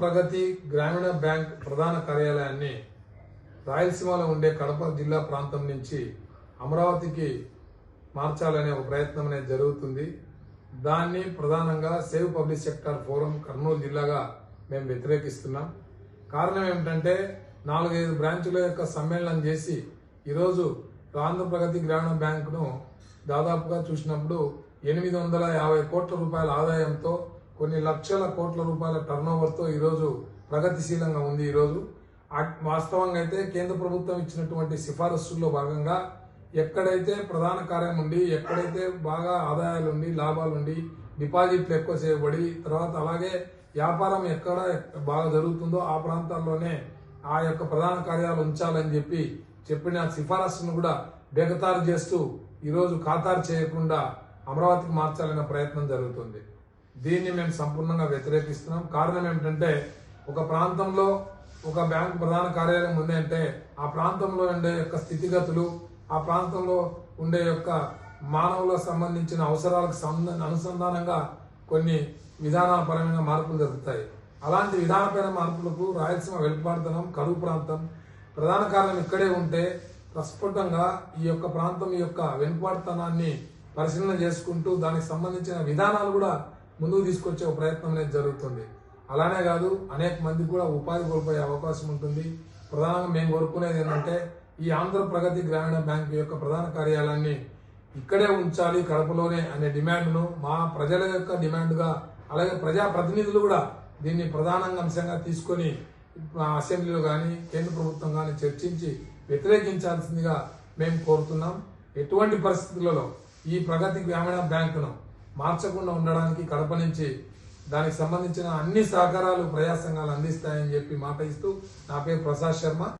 ప్రగతి గ్రామీణ బ్యాంక్ ప్రధాన కార్యాలయాన్ని రాయలసీమలో ఉండే కడప జిల్లా ప్రాంతం నుంచి అమరావతికి మార్చాలనే ఒక ప్రయత్నం అనేది జరుగుతుంది. దాన్ని ప్రధానంగా save public sector forum Kurnool జిల్లాగా మేము వ్యతిరేకిస్తున్నాం. కారణం ఏమిటంటే నాలుగైదు బ్రాంచుల యొక్క సమ్మేళనం చేసి ఈరోజు ఆంధ్ర ప్రగతి గ్రామీణ బ్యాంకును దాదాపుగా చూసినప్పుడు ఎనిమిది వందల యాభై కోట్ల రూపాయల ఆదాయంతో కొన్ని లక్షల కోట్ల రూపాయల టర్నోవర్తో ఈరోజు ప్రగతిశీలంగా ఉంది ఈరోజు. వాస్తవంగా అయితే కేంద్ర ప్రభుత్వం ఇచ్చినటువంటి సిఫారసుల్లో భాగంగా ఎక్కడైతే ప్రధాన కార్యం ఉండి ఎక్కడైతే బాగా ఆదాయాలు ఉండి లాభాలు ఉండి డిపాజిట్లు ఎక్కువ చేయబడి తర్వాత అలాగే వ్యాపారం ఎక్కడ బాగా జరుగుతుందో ఆ ప్రాంతాల్లోనే ఆ యొక్క ప్రధాన కార్యాలు ఉంచాలని చెప్పి చెప్పిన సిఫారసును కూడా బెగతారు చేస్తూ ఈరోజు ఖాతారు చేయకుండా అమరావతికి మార్చాలనే ప్రయత్నం జరుగుతుంది. దీన్ని మేము సంపూర్ణంగా వ్యతిరేకిస్తున్నాం. కారణం ఏమిటంటే ఒక ప్రాంతంలో ఒక బ్యాంక్ ప్రధాన కార్యాలయం ఉంది అంటే ఆ ప్రాంతంలో ఉండే యొక్క స్థితిగతులు ఆ ప్రాంతంలో ఉండే యొక్క మానవులకు సంబంధించిన అవసరాలకు అనుసంధానంగా కొన్ని విధానపరమైన మార్పులు జరుగుతాయి. అలాంటి విధానపరమైన మార్పులకు రాయలసీమ వెలుపడుతున్నాం కరువు ప్రాంతం. ప్రధాన కారణం ఇక్కడే ఉంటే ప్రస్ఫుటంగా ఈ యొక్క ప్రాంతం యొక్క వెనుపాటుతనాన్ని పరిశీలన చేసుకుంటూ దానికి సంబంధించిన విధానాలు కూడా ముందుకు తీసుకొచ్చే ఒక ప్రయత్నం అనేది జరుగుతుంది. అలానే కాదు అనేక మంది కూడా ఉపాధి కోల్పోయే అవకాశం ఉంటుంది. ప్రధానంగా మేము కోరుకునేది ఏంటంటే ఈ ఆంధ్ర ప్రగతి గ్రామీణ బ్యాంక్ యొక్క ప్రధాన కార్యాలయాన్ని ఇక్కడే ఉంచాలి కడపలోనే అనే డిమాండ్ను మా ప్రజల యొక్క డిమాండ్గా అలాగే ప్రజా ప్రతినిధులు కూడా దీన్ని ప్రధానంగా అంశంగా తీసుకొని అసెంబ్లీలో కానీ కేంద్ర ప్రభుత్వం కానీ చర్చించి వ్యతిరేకించాల్సిందిగా మేము కోరుతున్నాం. ఎటువంటి పరిస్థితులలో ఈ ప్రగతి గ్రామీణ బ్యాంకును మార్చకుండా ఉండడానికి కడప నుంచి దానికి సంబంధించిన అన్ని సహకారాలు ప్రజా సంఘాలు అందిస్తాయని చెప్పి మాట ఇస్తూ నా పేరు ప్రసాద్ శర్మ.